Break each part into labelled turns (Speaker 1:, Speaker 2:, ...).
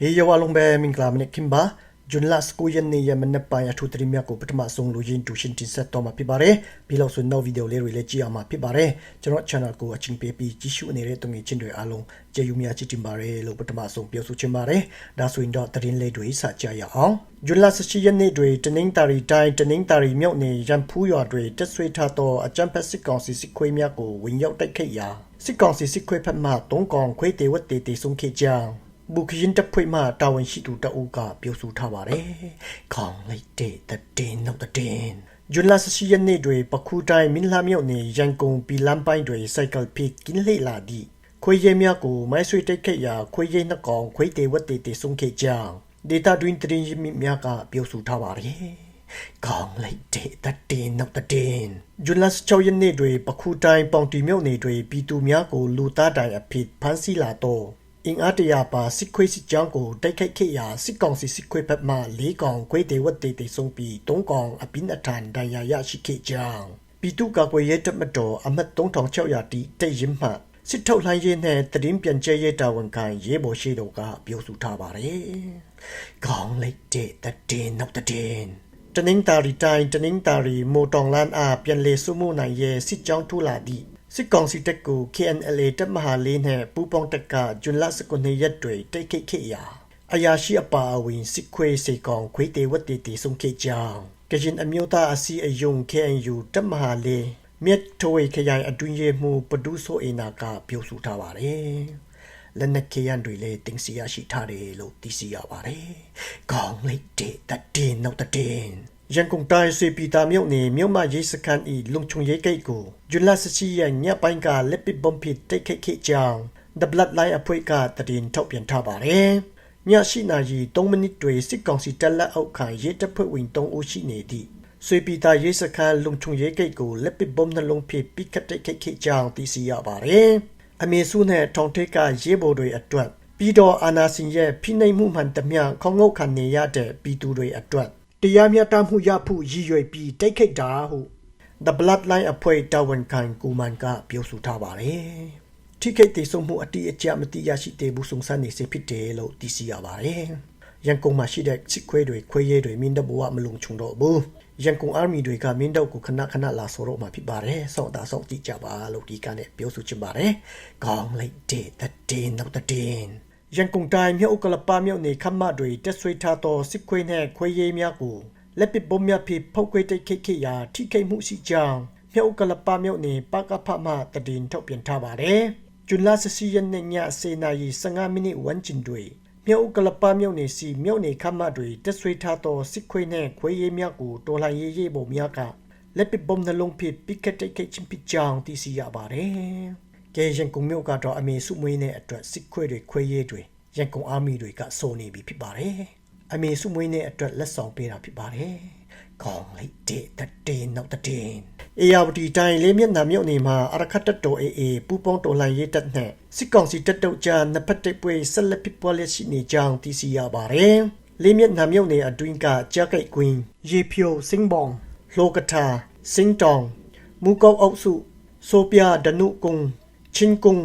Speaker 1: ဟေးယောအလုံးပဲမင်္ဂလာမနေ့ခင်ပါဂျွန်လတ်စကိုယန်နေယမနပိုင်အထူးတရီမြတ်ကိုပထမဆုံးလူရင်းတူရှင်တင်ဆက်တော့မှာဖြစ်ပါတယ်ပြီးလို့ဆိုနောက်ဗီဒီယိုလေးတွေလည်းကြည့်အောင်မှာဖြစ်ပါတယ်ကျွန်တော် channel ကိုအချင်းပေးပြီးကြည့်ရှုနေတဲ့တုံငယ်ချင်းတွေအားလုံးကျေးဇူးများချစ်တင်ပါတယ်လို့ပထမဆုံးပြောဆိုချင်ပါတယ်ဒါဆိုရင်တော့တရင်လေးတွေစကြရအောင်ဂျွန်လတ်စချီယန်နေတွေတနင်္တာရီတိုင်းတနင်္တာရီမြို့နယ်ရန်ဖူးရွာတွေတက်ဆွေးထားသောအကြံဖက်စစ်ကောင်စီစစ်ခွေးများကိုဝင်ရောက်တိုက်ခိုက်ရာစစ်ကောင်စီစစ်ခွေးဖက်မှတုံးကောင်ခွေးတေဝတ်တေတေဆုံးခဲ့ကြောင်း ဘူခရင်တပ်ဖွဲ့မှတာဝန်ရှိသူတအုပ်ကပြောဆိုထားပါတယ်။ခေါင်းလိုက်တဲ့တဲ့တင်နောက်တဲ့တင်ဂျွန်လာစရှိယနေ့တွေပခုတိုင်းမင်းလာမြို့နယ်ရန်ကုန်ပြည်လမ်းပိုင်းတွေစိုက်ကယ်ဖိကင်းလေလာဒီခွေးရဲများကိုမိုင်းဆွေတိုက်ခတ်ရာခွေးရဲနှစ်ကောင်ခွေးတေဝတ်တေတေဆုံးခဲ့ကြောင်းဒေတာတွင်တရင်ရမြများကပြောဆိုထားပါတယ်။ခေါင်းလိုက်တဲ့တဲ့တင်နောက်တဲ့တင်ဂျွန်လာစချောယနေ့တွေပခုတိုင်းပေါင်တီမြို့နယ်တွေပြည်သူများကိုလူသားတိုင်အဖြစ်ဖမ်းဆီးလာတော့ အင်အားတရာပါစစ်ခွေးစစ်ကြောင်းကိုတိုက်ခိုက်ခဲ့ရာစစ်ကောင်စီစစ်ခွေးဘက်မှ၄ကောင်ခွေးတေဝတ်တေတေဆုံးပြီး၃ကောင်အပင်းအထန်ဒဏ်ရာရရှိခဲ့ကြောင်းပြည်သူ့ကာကွယ်ရေးတပ်မတော်အမတ်3600တီတိတ်ရင်မှစစ်ထုတ်လှိုင်းရေးနဲ့တရင်ပြန်ကျဲရေးတာဝန်ခံရဲဘော်ရှိတော်ကပြောဆိုထားပါတယ်။ခေါင်းလိုက်တဲ့တည်နောက်တည်တနင်္သာရီတိုင်းတနင်္သာရီမိုတောင်လန်းအားပြန်လေစုမှုနိုင်ရဲ့စစ်ကြောင်းထူလာသည့် စစ်ကောင်စီတပ်ကို KNLA တပ်မဟာလေးနဲ့ပူးပေါင်းတပ်ကဂျွန်လ19ရက်တွေတိုက်ခိုက်ခဲ့ရာအရာရှိအပါအဝင်စစ်ခွေးစေကောင်ခွေးတေဝတ်တေတေဆုံးခဲ့ကြောင်းကရင်အမျိုးသားအစည်းအယုံ KNU တပ်မဟာလေးမြက်ထွေခရိုင်အတွင်းရေးမှူးပဒုဆိုအင်နာကပြောဆိုထားပါတယ်လက်နက်ခဲယံတွေလည်းတင်စီရရှိထားတယ်လို့သိရှိရပါတယ်။ကောင်းလိုက်တဲ့တည်နောက်တည် ရန်ကုန်တိုင်းစေပီတာမြို့နယ်မြို့မရေးစခန်းဤလုံချုံရေးဂိတ်ကိုဂျူလာစစီရညပိုင်းကလက်ပစ်ဘုံဖိတိတ်ခိတ်ခိကြောင်း The Bloodline အဖွဲ့ကတည်င်းထုတ်ပြန်ထားပါတယ်။ညရှိနာရီ3မိနစ်တွေစစ်ကောင်စီတပ်လက်အောက်ခံရေးတပ်ဖွဲ့ဝင်3ဦးရှိနေသည့်ဆွေပီတာရေးစခန်းလုံချုံရေးဂိတ်ကိုလက်ပစ်ဘုံနှလုံးဖိပိကတ်တိတ်ခိတ်ခိကြောင်းသိရှိရပါတယ်။အမေစုနဲ့ထောင်ထိတ်ကရေးဘော်တွေအတွက်ပြီးတော့အာနာစင်ရဲ့ဖိနှိပ်မှုမှန်တမျှခေါငုတ်ခံနေရတဲ့ပြည်သူတွေအတွက် တရားမျှတမှုရဖို့ရည်ရွယ်ပြီးတိုက်ခိုက်တာဟု The Bloodline အဖွဲ့တာဝန်ခံကူမန်ကပြောဆိုထားပါတယ်။ထိခိုက်ဒေဆုံးမှုအတိအကျမတိရရှိသေးဘူးစုံစမ်းနေစေဖြစ်တယ်လို့သိရှိရပါတယ်။ရန်ကုန်မှာရှိတဲ့စစ်ခွေးတွေခွေးရဲတွေမင်းတပ်ဘဝမလုံခြုံတော့ဘူး။ရန်ကုန်အာမီတွေကမင်းတပ်ကိုခဏခဏလာဆိုတော့မှဖြစ်ပါတယ်။စောင့်တာစောင့်ကြည့်ကြပါလို့ဒီကနေ့ပြောဆိုချင်ပါတယ်။ကောင်းလိုက်တဲ့တဲ့နောက်တဲ့ ရန်ကုန်တိုင်းမြို့ကလပမြို့နယ်ခမတွေတက်ဆွေးထားသောစစ်ခွေးနဲ့ခွေးရဲများကိုလက်ပစ်ဘုံမြဖိဖောက်ခွေတိတ်ခိတ်ခိရာထိခိတ်မှုရှိကြောင်းမြို့ကလပမြို့နယ်ပကဖမှတည်င်းထုတ်ပြန်ထားပါတယ်။ဂျွန်လဆစီယန်နဲ့ညစေနာရီ15မိနစ်ဝန်းကျင်တွေမြို့ကလပမြို့နယ်စီမြို့နယ်ခမတွေတက်ဆွေးထားသောစစ်ခွေးနဲ့ခွေးရဲများကိုတော်လှန်ရေးရေးပုံများကလက်ပစ်ဘုံနှလုံးဖိပိကတိတ်ခိတ်ချင်းပိကြောင်းသိရှိရပါတယ်။ ကဲရင်ကုံမြို့ကတော့အမေစုမွေးနဲ့အတွက်စစ်ခွေးတွေခွေးရဲတွေရန်ကုန်အာမီတွေကစိုးနေပြီဖြစ်ပါတယ်။အမေစုမွေးနဲ့အတွက်လက်ဆောင်ပေးတာဖြစ်ပါတယ်။ခေါင်းလိုက်တဲ့တဲ့နောက်တဲ့အေယာဝတီတိုင်းလေးမျက်နှာမြုပ်နေမှာအရခတ်တတော်အေအေပူပေါင်းတော်လှန်ရေးတပ်နဲ့စစ်ကောင်စီတပ်တုပ်ကြားနှစ်ဖက်တိုက်ပွဲဆက်လက်ဖြစ်ပွားလျက်ရှိနေကြောင်းသိရှိရပါတယ်။လေးမျက်နှာမြုပ်နေအတွင်းကကြားကိတ်ကွင်းရေဖြိုစင်းဘောင်လောကထာစင်းတောင်မူကောက်အုပ်စုဆိုပြဒနုကုံ ချင်းကုံ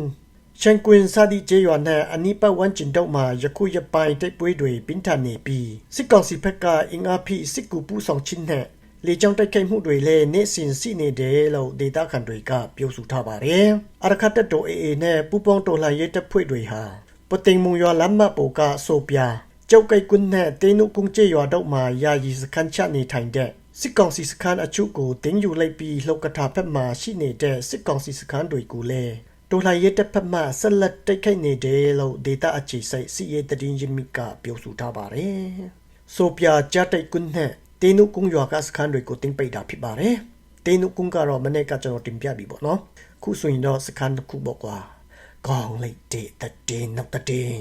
Speaker 1: ချန်ကွင်စာဒီကျေးရွာနဲ့အနိပတ်ဝန်းကျင်တို့မှာယခုရပိုင်းတိုက်ပွဲတွေပြင်းထန်နေပြီးစစ်ကောင်စီဘက်ကအင်အားဖိစစ်ကူပူဆောင်ခြင်းနဲ့လေကြောင်းတိုက်ခိုက်မှုတွေလည်းနေ့စဉ်ရှိနေတယ်လို့ဒေတာခန်တွေကပြောဆိုထားပါတယ်။အရခတ်တော်အေအေနဲ့ပူပေါင်းတော်လှန်ရေးတပ်ဖွဲ့တွေဟာပတိန်မူရွာလမ်းမပေါ်ကဆိုပြကြောက်ကိတ်ကွန်းနဲ့တေနုကုန်းကျေးရွာတို့မှာယာယီစခန်းချနေထိုင်တဲ့စစ်ကောင်စီစခန်းအချို့ကိုတင်းယူလိုက်ပြီးလောက်ကထာဖက်မှရှိနေတဲ့စစ်ကောင်စီစခန်းတွေကိုလည်း တော်လှန်ရေးတပ်ဖက်မှဆက်လက်တိုက်ခိုက်နေတယ်လို့ဒေတာအခြေစိုက်စီရေးတရင်ရင်းမြစ်ကပြောဆိုထားပါတယ်။ဆိုပြကြတိုက်ကွန်းနဲ့တေနုကုန်းရွာကစခန်းတွေကိုတင်ပိတ်တာဖြစ်ပါတယ်။တေနုကုန်းကတော့မနေ့ကကျွန်တော်တင်ပြပြီပေါ့နော်။ခုဆိုရင်တော့စခန်းတစ်ခုပေါ့ကွာ။ကောင်းလိုက်တဲ့တဲ့နောက်တဲ့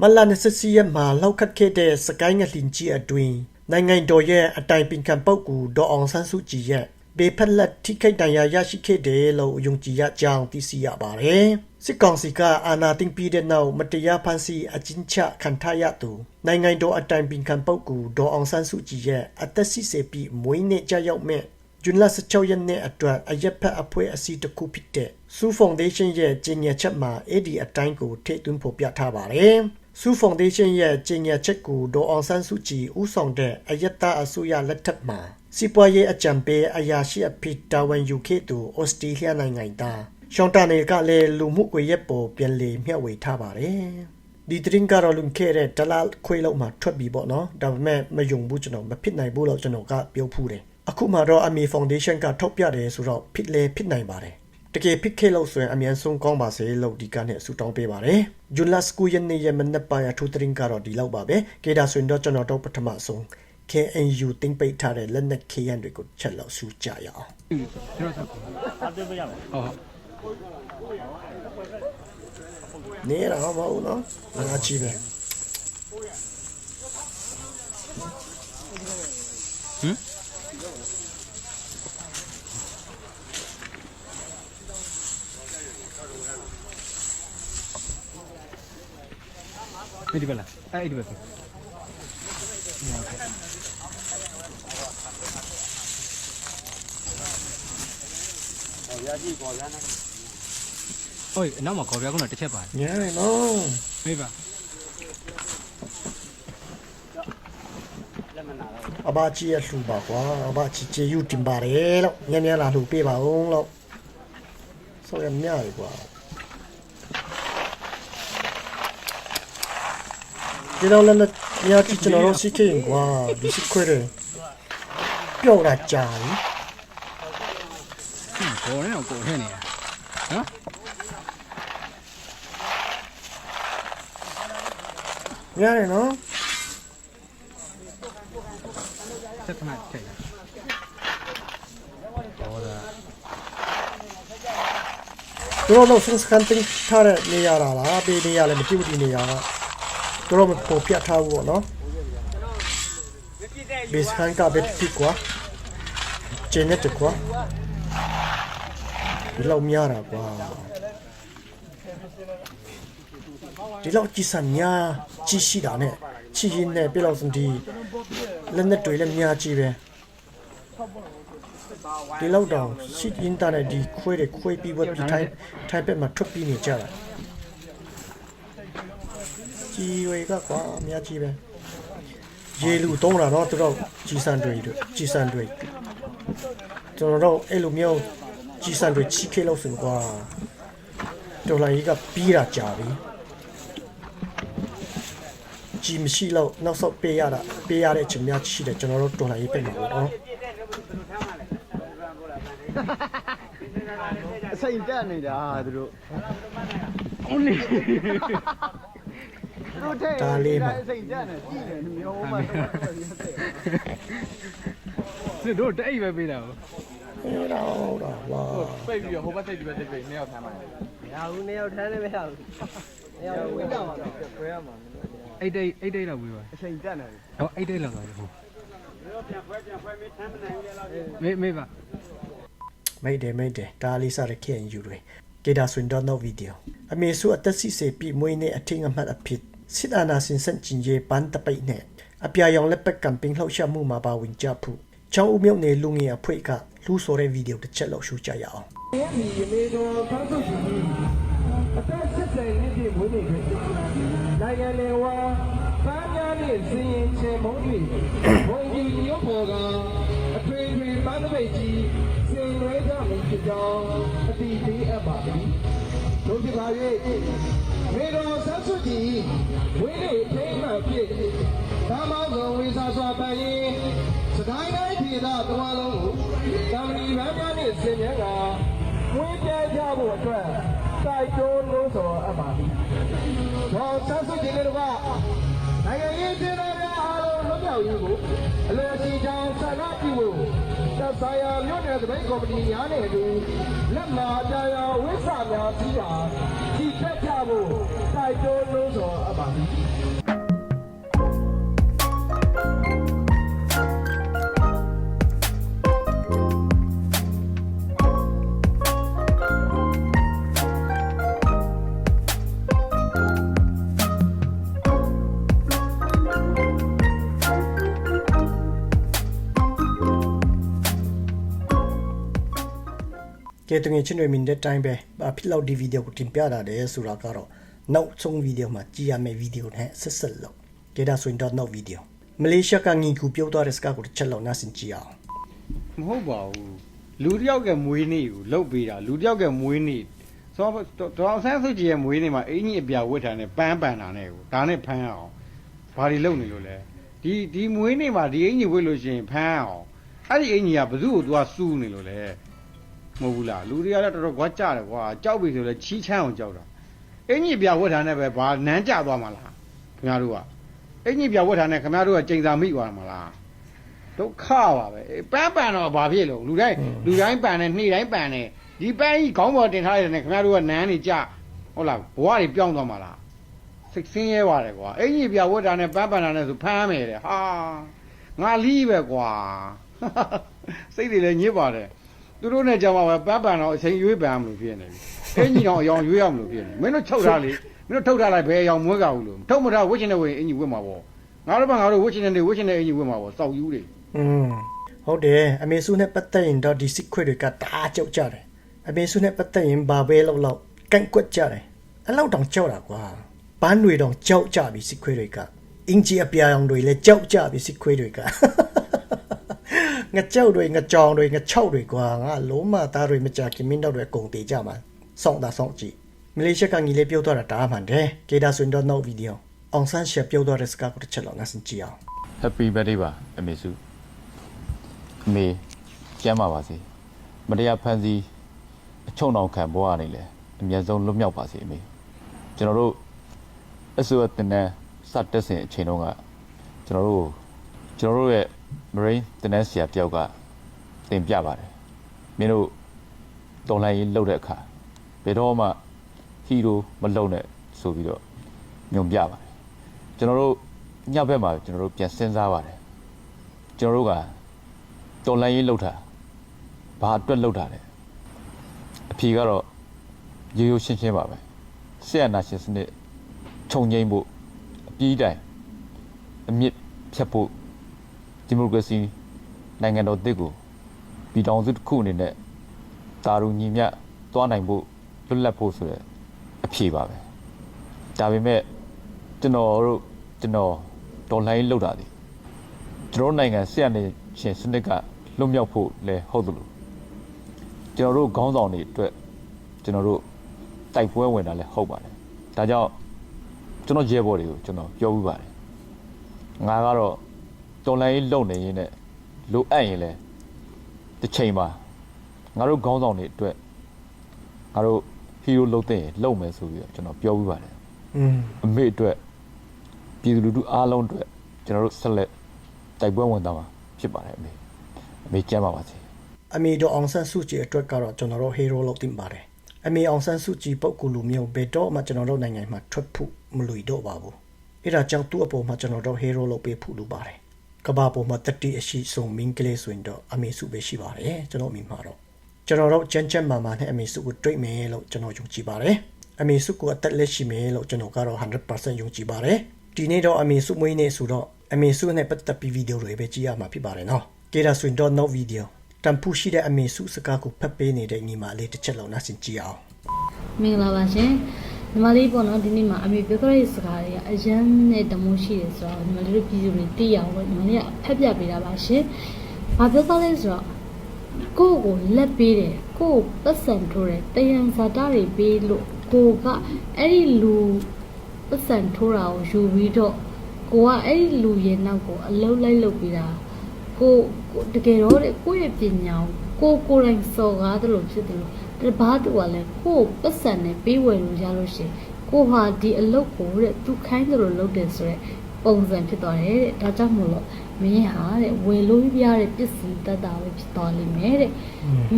Speaker 1: မလာနစစီယမှာလောက်ခတ်ခဲ့တဲ့စကိုင်းငလင်ကြီးအတွင်းနိုင်ငံတော်ရဲ့အတိုင်ပင်ခံပုဂ္ဂိုလ်ဒေါ်အောင်ဆန်းစုကြည်ရဲ့ ဘေဖက်လက်ထိခိုက်ဒဏ်ရာရရှိခဲ့တယ်လို့ယုံကြည်ရကြောင်းသိရှိရပါတယ်။စစ်ကောင်စီကအာဏာသိမ်းပြီးတဲ့နောက်မတရားဖန်ဆီးအကျဉ်းချခံထားရသူနိုင်ငံတော်အတိုင်ပင်ခံပုဂ္ဂိုလ်ဒေါ်အောင်ဆန်းစုကြည်ရဲ့အသက်ဆီစေပြီးမွေးနေ့ကြောက်ရောက်မဲ့ဂျွန်လ16ရက်နေ့အတွက်အရက်ဖက်အဖွဲ့အစည်းတစ်ခုဖြစ်တဲ့စူဖောင်ဒေးရှင်းရဲ့ကြီးညာချက်မှာအဲ့ဒီအတိုင်းကိုထိသွင်းဖော်ပြထားပါတယ်။စူဖောင်ဒေးရှင်းရဲ့ကြီးညာချက်ကိုဒေါ်အောင်ဆန်းစုကြည်ဦးဆောင်တဲ့အယက်သားအစိုးရလက်ထက်မှာ စီးပွားရေးအကြံပေးအရာရှိအဖြစ်တာဝန်ယူခဲ့သူဩစတြေးလျနိုင်ငံသားရှောင်းတာနေကလည်းလူမှုကွေရက်ပေါ်ပြန်လည်မျှဝေထားပါတယ်ဒီတရင်ကတော့လွန်ခဲ့တဲ့ဒလာခွေးလောက်မှထွက်ပြီပေါ့နော်ဒါပေမဲ့မယုံဘူးကျွန်တော်မဖြစ်နိုင်ဘူးလို့ကျွန်တော်ကပြောဖူးတယ်အခုမှတော့အမီဖောင်ဒေးရှင်းကထောက်ပြတယ်ဆိုတော့ဖြစ်လေဖြစ်နိုင်ပါတယ်တကယ်ဖြစ်ခဲ့လို့ဆိုရင်အမြန်ဆုံးကောင်းပါစေလို့ဒီကနေ့ဆူတောင်းပေးပါတယ်ဂျွန်လတ်စကူယန်နေရမနက်ပိုင်းအထူးတရင်ကတော့ဒီလောက်ပါပဲကေဒါဆိုရင်တော့ကျွန်တော်တို့ပထမဆုံး KNU တင်ပိတ်ထားတဲ့လက်နက် KN တွေကိုချက်လောက်ဆူကြရအောင်
Speaker 2: ကျွန်တော်ဆက်ကို
Speaker 3: အသွင်းပေးရမယ်
Speaker 2: ဟုတ်
Speaker 1: နေရအောင်မဟုတ်နော်ငါချီပဲ
Speaker 2: ဒီဒီဘက်လားအဲ့ဒီဘ က်ပဲ
Speaker 3: ရရှိပေါ်ရနာ
Speaker 2: ဟုတ်အနောက်မှာခေါ်ပြကုန်းတော့တစ်ချက်ပါတယ်
Speaker 1: ညနေနော်
Speaker 2: မေးပါ
Speaker 3: လက်မနာတော့
Speaker 1: အဘချီရလှူပါကွာအဘချီချေယူတင်ပါတယ်လို့ညနေလာလှူပေးပါဦးလို့ဆိုရမြရကွာဒီတော့လည်းညချီကျွန်တော်တို့စီးခင်ကွာဒီစစ်ခွဲတယ်ပြောတာကြာပြီ
Speaker 2: ဘောနဲ့တော့ကိုထဲနေတာနော်
Speaker 1: ညနေနော်
Speaker 2: ဆက်ခဏထည့်ရဘောဒါ
Speaker 1: တို့တော့စစကန်တင်ထားတဲ့နေရာလားလားပေးနေရလဲမကြည့်ဘူးဒီနေရာကတို့မပေါ်ပြတ်ထားဘူးပေါ့နော်ဘေစကန်ကဘက်ဖြစ်ကွာကျင်းတဲ့ကွာ ဒီလောက်များတာကွာဒီလောက်ကြည်စံညာကြည်ရှိတာနဲ့ချီရင်နဲ့ပြလောက်စံဒီလက်နဲ့တွေလည်းများကြည့်ပဲဒီလောက်တော့ရှိအင်တာနက်ဒီခွေးတွေခွေးပြီးဝက်ပြီးထိုင်ထိုင်ပက်မှာထွက်ပြီးနေကြတာကြည်ဝေကကွာများကြည့်ပဲရေလူတုံးတာတော့သူတို့ကြည်စံတွေတို့ကြည်စံတွေကျွန်တော်တို့အဲ့လိုမျိုး ကြည်စံတွေချီခဲလို့ဆိုကွာဒေါ်လာကြီးကပြီးတာကြာပြီကြည်မရှိတော့နောက်ဆော့ပေးရတာပေးရတဲ့အချိန်များရှိတယ်ကျွန်တော်တို့တော်လာရေးပဲမှာပေါ့နော်
Speaker 4: အစိမ်တက်နေတာသူတို့
Speaker 2: ဦးနေ
Speaker 4: သူတို့ထဲအစိမ်တက်နေကြည့်နေမျိုးမှတော့
Speaker 2: သူတို့တိတ်ပဲပေးတာကို
Speaker 1: ဟေးတော့တော့ဝါ
Speaker 4: ပိတ်ပြီးတော့ဟိုဘက်စိတ်ဒီဘက်စိတ်ပိတ်နှစ်ယောက်ထမ်းပါလေ
Speaker 5: မရဘူးနှစ်ယောက်ထမ်းလည်းမရဘူးနှစ်ယောက်ဝိတာမှာတော့
Speaker 4: ခွဲရမှာ
Speaker 2: အိတ်တိတ်အိတ်တိတ်လောက်ပေးပါ
Speaker 4: အစိမ်တက်နေတယ်
Speaker 2: ဟောအိတ်တိတ်လောက်သွားတယ်ဟုတ်
Speaker 3: ပြန်ဖွဲပြန်ဖွဲမေးထမ်းမနိုင်ကြလား
Speaker 2: မေးမေးပါ
Speaker 1: မိတ်တယ်မိတ်တယ်ဒါလေးစားရခဲ့ယူတွေကေဒါဆွင်တော့နောက်ဗီဒီယိုအမေစုအသက်စီစေပြီမွေးနေအထင်အမှတ်အဖြစ်စစ်အာဏာရှင်စန့်ကျင်ရေးပန်းတပိတ်နဲ့အပြာရောင်လက်ပက်ကမ်ပိန်းလှောက်ရှာမှုမှာပါဝင်ကြဖို့ချောင်းဦးမြုပ်နေလူငယ်အဖွဲ့က လူဆိုတဲ့ဗီဒီယိုတစ်ချက်လောက်ရှုကြရအောင်
Speaker 6: ဒီမေတော်ဖတ်သူကြီးအသက်80နှစ်ပြည့်မွေးနေ့တွင်နိုင်ငံတော်ဝါပန်းများနှင့်စင်ရင်ချေမုံ၍ဘုံကြီးရုပ်ပေါ်ကအထွေထွေပန်းသပိတ်ကြီးစင်ရွဲကြမည်ဖြစ်ကြောင်းအတိပေးအပ်ပါသည်တို့ဖြစ်ပါ၍မေတော်ဆက်စွကြီးဝိနေ ဗန်းများနှင့်စင်မြန်းကဝေးပြကြဖို့အတွက်တိုက်တွန်းလို့ဆိုအပ်ပါသည်။ဒေါ်ဆန်းစုကြည်လည်းကနိုင်ငံရေးပြည်တော်များအားလုံးလွတ်မြောက်ရေးကိုအလိုအရှိကြောင်းဆန္ဒပြုဖို့သက်ဆိုင်ရာမြို့နယ်သပိတ်ကော်မတီများနဲ့အတူလက်မှာကြာယာဝိဆာများပြီးတာဒီဖက်ကြဖို့တိုက်တွန်းလို့ဆိုအပ်ပါသည်။
Speaker 1: ကဲတငယ်ချင်းတွေမြင်တဲ့အတိုင်းပဲဘာဖြစ်လို့ဒီဗီဒီယိုကိုတင်ပြတာလဲဆိုတာကတော့နောက်ဆုံးဗီဒီယိုမှာကြည့်ရမယ့်ဗီဒီယိုနဲ့ဆက်ဆက်လို့ကြည့်ဒါဆိုရင်တော့နောက်ဗီဒီယိုမလေးရှားကငီကူပြောသွားတဲ့စကားကိုတစ်ချက်လောက်နားဆင်ကြည့်အောင်
Speaker 3: မဟုတ်ပါဘူးလူတစ်ယောက်ကမွေးနေ့ကိုလုတ်ပေးတာလူတစ်ယောက်ကမွေးနေ့ဆိုတော့ဒေါအောင်ဆန်းစုကြည်ရဲ့မွေးနေ့မှာအင်ကြီးအပြာဝတ်ထားနဲ့ပန်းပန်တာနဲ့ကိုဒါနဲ့ဖမ်းအောင်ဘာတွေလုပ်နေလို့လဲဒီဒီမွေးနေ့မှာဒီအင်ကြီးဝတ်လို့ရှိရင်ဖမ်းအောင်အဲ့ဒီအင်ကြီးကဘသူ့ကိုသူကစူးနေလို့လဲ မဟုတ်ဘူးလားလူတွေကလည်းတော်တော်ကွာကြတယ်ကွာကြောက်ပြီဆိုလဲချီးချမ်းအောင်ကြောက်တာအင်ကြီးအပြာဝတ်ထားနဲ့ပဲဘာနန်းကြသွားမှာလားခင်ဗျားတို့ကအင်ကြီးပြဝတ်ထားနဲ့ခင်ဗျားတို့ကချိန်စာမိသွားမှာလားဒုက္ခပါပဲအေးပန်းပန်တော့ဘာဖြစ်လို့လူတိုင်းလူတိုင်းပန်တယ်နေ့တိုင်းပန်တယ်ဒီပန်းကြီးခေါင်းပေါ်တင်ထားရတယ်နဲ့ခင်ဗျားတို့ကနန်းနေကြဟုတ်လားဘဝတွေပြောင်းသွားမှာလားစိတ်ဆင်းရဲပါတယ်ကွာအင်ကြီးပြဝတ်တာနဲ့ပန်းပန်တာနဲ့ဆိုဖမ်းမယ်တဲ့ဟာငါလီးပဲကွာစိတ်တွေလည်းညစ်ပါတယ် သူတို့နဲ့ကြောင်ပါပဲပန်းပန်တော့အချိန်ရွေးပန်မလို့ဖြစ်နေပြီအင်ကြီးတော့အယောင်ရွေးရမလို့ဖြစ်နေမင်းတို့ချုပ်ထားလေမင်းတို့ထုတ်ထားလိုက်ဘယ်အယောင်မွေးကြဘူးလို့ထုတ်မထားဝှချင်တဲ့ဝေအင်ကြီးဝတ်မှာပေါ့ငါတို့ကငါတို့ဝှချင်တဲ့နေဝှချင်တဲ့အင်ကြီးဝတ်မှာပေါ့စောက်ယူတွေ
Speaker 1: อืมဟုတ်တယ်အမေစုနဲ့ပတ်သက်ရင်တော့ဒီစစ်ခွေတွေကတအားကြောက်ကြတယ်အမေစုနဲ့ပတ်သက်ရင်ဘာပဲလောက်လောက်ကန့်ကွက်ကြတယ်အဲ့လောက်တောင်ကြောက်တာကွာပန်းတွေတောင်ကြောက်ကြပြီစစ်ခွေတွေကအင်ဂျီအပြာရောင်တွေလည်းကြောက်ကြပြီစစ်ခွေတွေက ငါကြောက်တွေငါကြောင်တွေငါချောက်တွေကွာငါလုံးမသားတွေမကြခင်မင်းတော့တွေအကုန်တေးကြမှာစောင့်တာစောင့်ကြည့်မလေးရှားကငီလေးပြောသွားတာဒါမှန်တယ်ကေဒါဆွင်တော့နောက်ဗီဒီယိုအောင်ဆန်းရှယ်ပြောသွားတဲ့စကားကိုတစ်ချက်လောက်ငါစင်ကြည့်အောင်
Speaker 7: Happy birthday ပါအမေစုအမေကျမ်းပါပါစေမတရားဖန်စီအချုံအောင်ခံဘဝကနေလဲအမြတ်ဆုံးလွတ်မြောက်ပါစေအမေကျွန်တော်တို့အစိုးရတင်တဲ့စတက်စဉ်အချိန်တုန်းကကျွန်တော်တို့ ကျွန်တော်တို့ရဲ့ marine တင်တဲ့ဆရာတယောက်ကတင်ပြပါတယ်မင်းတို့တော်လိုင်းရေးလုပ်တဲ့အခါဘယ်တော့မှဟီရိုမလုပ်နဲ့ဆိုပြီးတော့ညွန်ပြပါတယ်ကျွန်တော်တို့ညဘက်မှာကျွန်တော်တို့ပြန်စဉ်းစားပါတယ်ကျွန်တော်တို့ကတော်လိုင်းရေးလုပ်တာဘာအတွက်လုပ်တာလဲအဖြေကတော့ရိုးရိုးရှင်းရှင်းပါပဲဆရာနာရှင်စနစ်ခြုံငိမ့်ဖို့အပြီးတိုင်အမြင့်ဖြတ်ဖို့ ဒီမိုကရေစီနိုင်ငံတော်တစ်ကိုပြည်ထောင်စုတစ်ခုအနေနဲ့တာရူညီမျှသွားနိုင်ဖို့လွတ်လပ်ဖို့ဆိုတဲ့အဖြေပါပဲဒါပေမဲ့ကျွန်တော်တို့ကျွန်တော်တော်လိုင်းလောက်တာဒီကျွန်တော်တို့နိုင်ငံဆရာနေရှင်စနစ်ကလွတ်မြောက်ဖို့လဲဟုတ်သလိုကျွန်တော်တို့ခေါင်းဆောင်တွေအတွက်ကျွန်တော်တို့တိုက်ပွဲဝင်တာလဲဟုတ်ပါတယ်ဒါကြောင့်ကျွန်တော်ရဲဘော်တွေကိုကျွန်တော်ပြောပြပါတယ်ငါကတော့ တော်လိုင်းလုံနေရင်းနဲ့လိုအပ်ရင်လဲတစ်ချိန်မှာငါတို့ခေါင်းဆောင်တွေအတွက်ငါတို့ဟီရိုလုပ်တဲ့ရင်လုပ်မယ်ဆိုပြီးတော့ကျွန်တော်ပြောပြပါတယ်
Speaker 1: อืม
Speaker 7: အမေအတွက်ပြည်သူလူထုအားလုံးအတွက်ကျွန်တော်တို့ဆက်လက်တိုက်ပွဲဝင်သွားမှာဖြစ်ပါတယ်အမေအမေကြမ်းပါပါစေ
Speaker 1: အမေတို့အောင်ဆန်းစုကြည်အတွက်ကတော့ကျွန်တော်တို့ hero လို့တင်ပါတယ်အမေအောင်ဆန်းစုကြည်ပုဂ္ဂိုလ်လူမျိုးဘယ်တော့မှကျွန်တော်တို့နိုင်ငံမှာထွက်ဖို့မလွေတော့ပါဘူးအဲ့ဒါကြောင့်သူ့အပေါ်မှာကျွန်တော်တို့ hero လို့ပေးဖို့လိုပါတယ် ကဘာပေါ်မှာတတိအရှိဆုံးမင်းကလေးဆိုရင်တော့အမေစုပဲရှိပါတယ်ကျွန်တော်မိမှာတော့ကျွန်တော်တို့ချမ်းချမ်းမာမာနဲ့အမေစုကိုတွေ့မယ်လို့ကျွန်တော်ယုံကြည်ပါတယ်အမေစုကိုအသက်လက်ရှိမယ်လို့ကျွန်တော်ကတော့100%ယုံကြည်ပါတယ်ဒီနေ့တော့အမေစုမွေးနေ့ဆိုတော့အမေစုနဲ့ပတ်သက်ပြီးဗီဒီယိုတွေပဲကြည့်ရမှာဖြစ်ပါတယ်နော်ကေဒါဆိုရင်တော့နောက်ဗီဒီယိုတန်ဖူရှိတဲ့အမေစုစကားကိုဖတ်ပေးနေတဲ့ညီမလေးတစ်ချက်လောက်နားဆင်ကြည့်အောင်
Speaker 8: မင်္ဂလာပါရှင် ညီမလေးပေါ့နော်ဒီနေ့မှာအမေပြောခဲ့တဲ့စကားတွေကအရန်နဲ့တမိုးရှိတယ်ဆိုတော့ညီမလေးတို့ပြည်သူတွေသိအောင်လို့ညီမလေးကဖတ်ပြပေးတာပါရှင်။ဘာပြောသွားလဲဆိုတော့ကိုယ့်ကိုလက်ပေးတယ်ကိုယ့်ကိုပတ်စံထိုးတယ်တယံဇာတာတွေပေးလို့ကိုကအဲ့ဒီလူပတ်စံထိုးတာကိုယူပြီးတော့ကိုကအဲ့ဒီလူရဲ့နောက်ကိုအလုံးလိုက်လုပ်ပေးတာ ကိုကိုတကယ်တော့တဲ့ကိုယ့်ရဲ့ပညာကိုကိုကိုယ်တိုင်စော်ကားတယ်လို့ဖြစ်တယ်လို့တဘာတူကလည်းကို့ပတ်စံနဲ့ပေးဝယ်လို့ရလို့ရှရင်ကိုဟာဒီအလုပ်ကိုတဲ့သူခိုင်းတယ်လို့လုပ်တယ်ဆိုတော့ပုံစံဖြစ်သွားတယ်တဲ့ဒါကြောင့်မို့လို့မင်းဟာတဲ့ဝယ်လို့ရတဲ့ပစ္စည်းတတ်တာပဲဖြစ်သွားလိမ့်မယ်တဲ့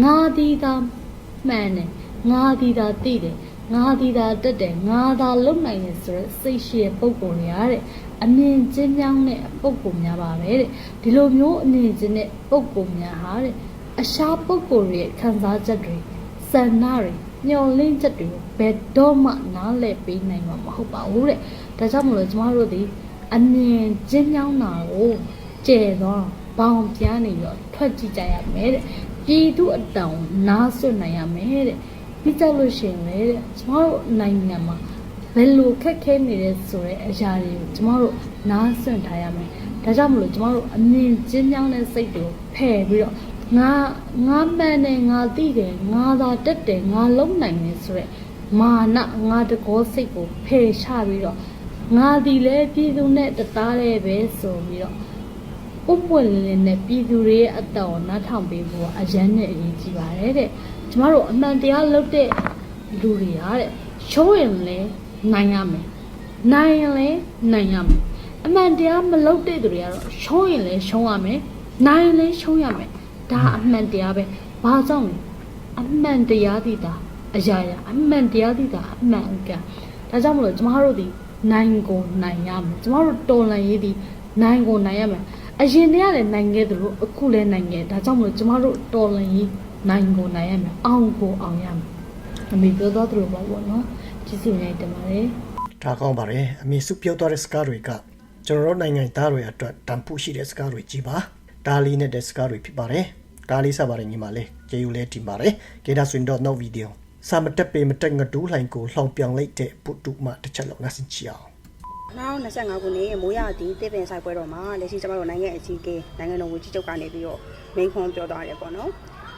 Speaker 8: ငါဒီသာမှန်တယ်ငါဒီသာသိတယ်ငါဒီသာတက်တယ်ငါသာလုံနိုင်တယ်ဆိုတော့စိတ်ရှိတဲ့ပုံပုံတွေရတဲ့ အမြင်ချင်းမြောင်းတဲ့ပုံပုံများပါပဲတဲ့ဒီလိုမျိုးအနေချင်းတဲ့ပုံပုံများဟာတဲ့အရှားပုံပုံတွေရဲ့ခံစားချက်တွေစန္ဒတွေညှော်လင့်ချက်တွေကိုဘယ်တော့မှနားလည်ပေးနိုင်မှာမဟုတ်ပါဘူးတဲ့ဒါကြောင့်မလို့ကျမတို့ဒီအမြင်ကျဉ်းမြောင်းတာကိုကျဲတော့ဘောင်ပြားနေပြီးတော့ထွက်ကြည့်ကြရမယ်တဲ့ပြည်သူအတောင်နားဆွနိုင်ရမယ်တဲ့ပြီးကြလို့ရှိရင်လေတဲ့ကျမတို့နိုင်ငံမှာဘ ယ်လိုခက်ခဲနေလဲဆိုတဲ့အရာတွေကိုကျမတို့နားဆွင့်ထားရမယ်ဒါကြောင့်မလို့ကျမတို့အမြင်ကျဉ်းချောင်းတဲ့စိတ်တွေကိုဖယ်ပြီးတော့ငါငါမှန်တယ်ငါသိတယ်ငါသာတက်တယ်ငါလုံးနိုင်တယ်ဆိုတဲ့မာနငါတကောစိတ်ကိုဖယ်ရှားပြီးတော့ငါဒီလဲပြည်သူနဲ့တသားလေးပဲဆိုပြီးတော့ဥပွင့်လင်းနဲ့ပြည်သူတွေရဲ့အတ္တကိုနားထောင်ပေးဖို့ကအရန်နဲ့အရေးကြီးပါတယ်တဲ့ကျမတို့အမှန်တရားလုပ်တဲ့လူတွေဟာတဲ့ရှုံးရင်လည်း နိုင်ရမယ်နိုင်ရင်လည်းနိုင်ရမယ်အမှန်တရားမလုပ်တဲ့သူတွေကတော့ရှုံးရင်လည်းရှုံးရမယ်နိုင်ရင်လည်းရှုံးရမယ်ဒါအမှန်တရားပဲဘာကြောင့်လဲအမှန်တရားသိတာအရာရာအမှန်တရားသိတာအမှန်အကန်ဒါကြောင့်မလို့ကျမတို့ဒီနိုင်ကိုနိုင်ရမယ်ကျမတို့တော်လန်ရေးဒီနိုင်ကိုနိုင်ရမယ်အရင်တည်းကလည်းနိုင်ခဲ့သလိုအခုလည်းနိုင်ခဲ့ဒါကြောင့်မလို့ကျမတို့တော်လန်ကြီးနိုင်ကိုနိုင်ရမယ်အောင်ကိုအောင်ရမယ်အမေပြောတော့သလိုပါပေါ့နော် ကျေးဇူးများတင်ပါတယ်
Speaker 1: ဒါကောင်းပါတယ်အမေစုပြောသွားတဲ့စကားတွေကကျွန်တော်တို့နိုင်ငံသားတွေအတွက်တန်ဖိုးရှိတဲ့စကားတွေကြီးပါဒါလီနဲ့တဲ့စကားတွေဖြစ်ပါတယ်ဒါလီစားပါတယ်ညီမလေးကျေးဇူးလေးတင်ပါတယ်ကေဒါဆွင်တော့ no video စာမတက်ပေမတက်ငတူးလှိုင်ကိုလှောင်ပြောင်လိုက်တဲ့ပုတုမတစ်ချက်လောက်နားဆင်ကြည့်အောင်
Speaker 9: 2025ခုနှစ်မိုးရသည့်တစ်ပင်ဆိုင်ပွဲတော်မှာလက်ရှိကျမတို့နိုင်ငံအကြီးအကဲနိုင်ငံတော်ဝန်ကြီးချုပ်ကနေပြီးတော့မိန့်ခွန်းပြောသွားတယ်ပေါ့နော်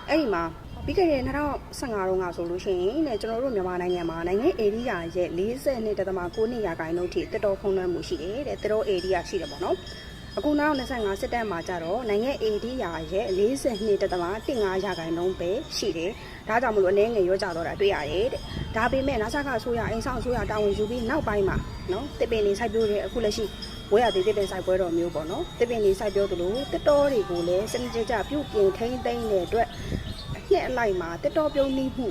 Speaker 9: အဲ့ဒီမှာ ပြီးခဲ့တဲ့2015တုန်းကဆိုလို့ရှိရင်တဲ့ကျွန်တော်တို့မြန်မာနိုင်ငံမှာနိုင်ငံအေရီယာရဲ့40နှစ်တသမ9နှစ်ရာခိုင်နှုန်းထိတက်တော်ဖုံးလွှမ်းမှုရှိတယ်တဲ့တက်တော်အေရီယာရှိတယ်ပေါ့နော်အခုနောက်25စစ်တပ်မှာကြတော့နိုင်ငံအေဒီယာရဲ့40နှစ်တသမ15ရာခိုင်နှုန်းပဲရှိတယ်။ဒါကြောင့်မလို့အနေငယ်ရောကြတော့တာတွေ့ရတယ်တဲ့။ဒါပေမဲ့နာဆာကအစိုးရအိမ်ဆောင်အစိုးရတာဝန်ယူပြီးနောက်ပိုင်းမှာနော်တစ်ပင်နေစိုက်ပျိုးတဲ့အခုလက်ရှိဝဲရသေးတစ်ပင်စိုက်ပွဲတော်မျိုးပေါ့နော်။တစ်ပင်နေစိုက်ပျိုးသလိုတက်တော်တွေကိုလည်းစနစ်တကျပြုပြင်ထိန်းသိမ်းတဲ့အတွက်အ နှစ်အလိုက်မှာတက်တော်ပြုံးနှီးမှု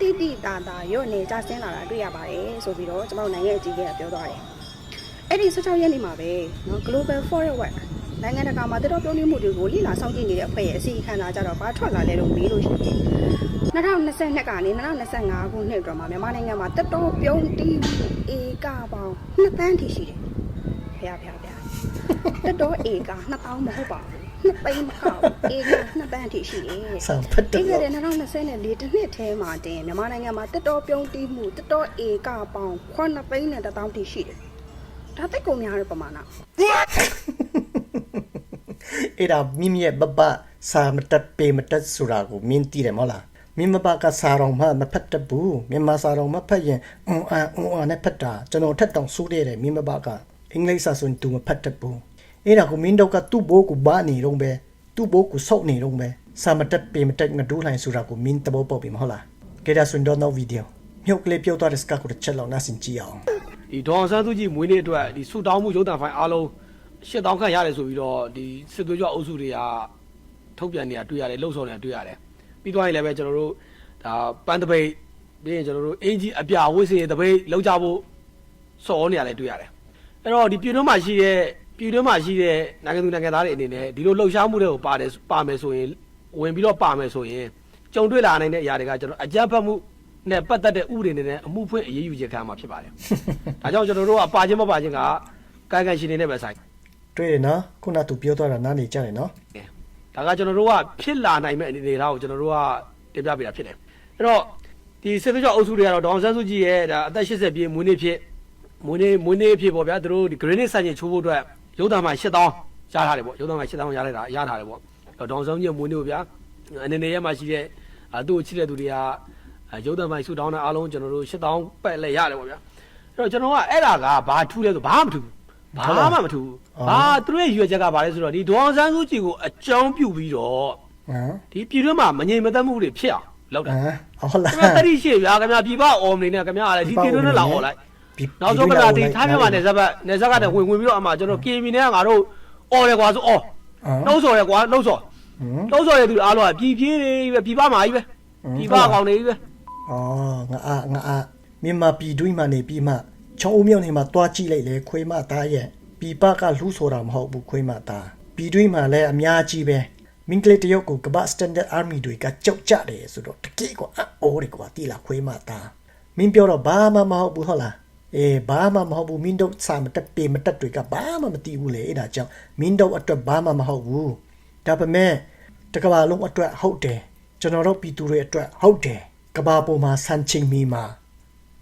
Speaker 9: တိတိတာတာရော့နေကြဆင်းလာတာတွေ့ရပါတယ်ဆိုပြီးတော့ကျွန်တော်နိုင်ငံအကြီးအကဲကပြောသွားတယ်။အဲ့ဒီ16ရက်နေ့မှာပဲနော် Global Forward နိုင်ငံတကာမှာတက်တော်ပြုံးနှီးမှုတွေကိုလိလာစောင့်ကြည့်နေတဲ့အဖွဲ့ရဲ့အစီအခံလာကြတော့ဘာထွက်လာလဲလို့မေးလို့ရှိရင်2022ကနေ2025ခုနှစ်အတွင်းမှာမြန်မာနိုင်ငံမှာတက်တော်ပြုံးတီးမှုဧကပေါင်း2တန်းထိရှိတယ်။ဖျားဖျားဖျားတက်တော်ဧက2000မဟုတ်ပါဘူး။ နှစ်သိန်းမကောက်ဧက2တန်းထိရှိတယ်။
Speaker 1: ဆံဖတ်တ
Speaker 9: ပြီးခဲ့
Speaker 1: လို့
Speaker 9: တဲ့2024တစ်နှစ်ထဲမှာတင်မြန်မာနိုင်ငံမှာတက်တော်ပြုံးတီးမှုတက်တော်ဧကပေါင်း9သိန်းနဲ့1000တိရှိတယ်။ဒါတိတ်ကုန်များတဲ့ပမာဏ
Speaker 1: အဲ့ဒါမိမိရဲ့ဘဘစာမတက်ပေမတက်ဆိုတာကိုမင်းသိတယ်မဟုတ်လားမင်းမဘကစာတော်မှမဖတ်တတ်ဘူးမြန်မာစာတော်မဖတ်ရင်အွန်အန်အွန်အန်နဲ့ဖတ်တာကျွန်တော်ထက်တောင်ဆိုးတယ်မင်းမဘကအင်္ဂလိပ်စာဆိုရင် तू မဖတ်တတ်ဘူး အဲ့ဒါကိုမင်းတို့ကသူ့ဘိုးကိုဘာနေတော့ပဲသူ့ဘိုးကိုစောက်နေတော့ပဲစာမတက်ပေမတက်ငဒူးလှိုင်ဆိုတာကိုမင်းတဘောပေါက်ပြီမဟုတ်လားကဲဒါဆိုရင်တော့နောက်ဗီဒီယိုမြုပ်ကလေးပြောသွားတဲ့စကားကိုတစ်ချက်လောက်နားဆင်ကြည့်အောင်
Speaker 10: ဒီဒေါအောင်ဆန်းစုကြည်မွေးနေ့အတွက်ဒီဆူတောင်းမှုရုပ်သံဖိုင်အားလုံး8000ခန့်ရတယ်ဆိုပြီးတော့ဒီစစ်သွေးကြွအုပ်စုတွေကထုတ်ပြန်နေတာတွေ့ရတယ်လှုပ်ဆောင်နေတာတွေ့ရတယ်ပြီးသွားရင်လည်းပဲကျွန်တော်တို့ဒါပန်းတပိတ်ပြီးရင်ကျွန်တော်တို့အင်ဂျီအပြာဝိစင်တပိတ်လောက်ကြဖို့စော်နေရလဲတွေ့ရတယ်အဲ့တော့ဒီပြည်တွင်းမှာရှိတဲ့ ပြည်တွင်းမှာရှိတဲ့နိုင်ငံသူနိုင်ငံသားတွေအနေနဲ့ဒီလိုလှုပ်ရှားမှုတွေကိုပါတယ်ပါမယ်ဆိုရင်ဝင်ပြီးတော့ပါမယ်ဆိုရင်ကြုံတွေ့လာနိုင်တဲ့အရာတွေကကျွန်တော်အကြမ်းဖက်မှုနဲ့ပတ်သက်တဲ့ဥပဒေတွေနဲ့အမှုဖွင့်အရေးယူချက်ခံမှာဖြစ်ပါတယ်ဒါကြောင့်ကျွန်တော်တို့ကပါခြင်းမပါခြင်းကကာယကံရှင်နေနဲ့ပဲဆိုင်
Speaker 1: တွေ့တယ်နော်ခုနသူပြောသွားတာနားနေကြတယ်နော်
Speaker 10: တယ်ဒါကကျွန်တော်တို့ကဖြစ်လာနိုင်မဲ့အနေအထားကိုကျွန်တော်တို့ကတင်ပြပေးတာဖြစ်တယ်အဲ့တော့ဒီစစ်သွေးကြောအုပ်စုတွေကတော့ဒေါအောင်ဆန်းစုကြည်ရဲ့ဒါအသက်80ပြည့်မွေးနေ့ဖြစ်မွေးနေ့မွေးနေ့ဖြစ်ပေါ့ဗျာသူတို့ဒီ granite စံချိန်ချိုးဖို့အတွက် ရုပ်သံမှာ8000ရထားတယ်ပေါ့ရုပ်သံမှာ8000ရလိုက်တာရထားတယ်ပေါ့အဲ့တော့ဒေါအောင်ဆန်းစုကြည်မွေးနေ့ကိုဗျာအနေနဲ့ရမှာရှိတဲ့အာသူ့ကိုချစ်တဲ့သူတွေကအာရုပ်သံမှာဆူတောင်းတဲ့အားလုံးကျွန်တော်တို့8000ပတ်လဲရတယ်ပေါ့ဗျာအဲ့တော့ကျွန်တော်ကအဲ့ဒါကဘာထူးလဲဆိုဘာမှမထူးဘူးဘာမှမထူးဘူးဘာသူတို့ရဲ့ရွယ်ချက်ကဘာလဲဆိုတော့ဒီဒေါအောင်ဆန်းစုကြည်ကိုအကြောင်းပြုပြီးတော့
Speaker 1: ဟမ်
Speaker 10: ဒီပြည်တွင်းမှာမငြိမ်မသက်မှုတွေဖြစ်အောင်လုပ်
Speaker 1: ဟ
Speaker 10: တာ
Speaker 1: မ်ဟုတ်လား
Speaker 10: ခင်ဗျာတတိရှိဗျာခင်ဗျာပြပအော်မနေနဲ့ခင်ဗျာလည်းဒီပြည်တွင်းနဲ့လာအော်လိုက် နောက်ဆုံးခင်ဗျာဒီထားမြန်မာနယ်စပ်ဘက်နယ်စပ်ကနေဝင်ဝင်ပြီးတော့အမှကျွန်တော် KB နဲ့ကငါတို့အော်တယ်ကွာဆိုအော်နှုတ်ဆော်တယ်ကွာနှုတ်ဆော်နှုတ်ဆော်တဲ့သူအားလုံးကပြည်ပြေးတွေပဲပြည်ပမှာကြီးပဲပြည်ပကောင်တွေကြီးပဲ
Speaker 1: အော်ငါအားငါအားမြန်မာပြည်တွင်းမှာနေပြီးမှချောင်းအုံမြောက်နေမှာတွားကြည့်လိုက်လေခွေးမသားရဲ့ပြည်ပကလှူဆိုတာမဟုတ်ဘူးခွေးမသားပြည်တွင်းမှာလည်းအများကြီးပဲမင်းကလေးတယောက်ကိုကမ္ဘာစတန်ဒတ်အာမီတွေကကြောက်ကြတယ်ဆိုတော့တကယ်ကိုအော်ရီကွာတီလာခွေးမသားမင်းပြောတော့ဘာမှမဟုတ်ဘူးဟုတ်လား အေးဘာမှမဟုတ်ဘူးမင်းတို့စာမတက်ပေမတက်တွေကဘာမှမသိဘူးလေအဲ့ဒါကြောင့်မင်းတို့အတွက်ဘာမှမဟုတ်ဘူးဒါပေမဲ့တကဘာလုံးအတွက်ဟုတ်တယ်ကျွန်တော်တို့ပြည်သူတွေအတွက်ဟုတ်တယ်ကဘာပေါ်မှာဆန်ချိန်မီမှာ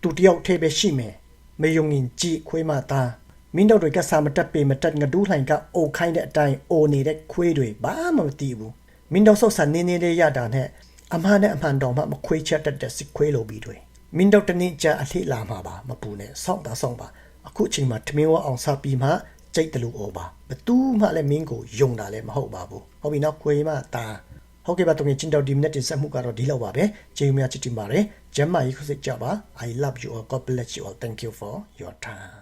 Speaker 1: သူတယောက်တည်းပဲရှိမယ်မေယုံရင်ကြည်ခွေးမသားမင်းတို့တွေကစာမတက်ပေမတက်ငဒူးလှိုင်ကအိုခိုင်းတဲ့အတိုင်းအိုနေတဲ့ခွေးတွေဘာမှမသိဘူးမင်းတို့ဆော့ဆန်နေနေလေးရတာနဲ့အမှန်နဲ့အမှန်တော်မှမခွေးချက်တတ်တဲ့စစ်ခွေးလိုပြီးတွေ မင်းတို့တနေ့ကြာအလှလာမှာပါမပူနဲ့စောင့်တာစောင့်ပါအခုချိန်မှာထမင်းဝအောင်စားပြီးမှကြိတ်တယ်လို့ဩပါဘသူမှလည်းမင်းကိုယုံတာလည်းမဟုတ်ပါဘူးဟုတ်ပြီနော်ခွေးမသားဟုတ်ကဲ့ပါတုံးချင်းတောက်ဒီမိနစ်တင်ဆက်မှုကတော့ဒီလောက်ပါပဲကျေးဇူးများချစ်တင်ပါတယ်ကျမ်းမာရေးခုစိတ်ကြပါ I love you all God bless you all thank you for your time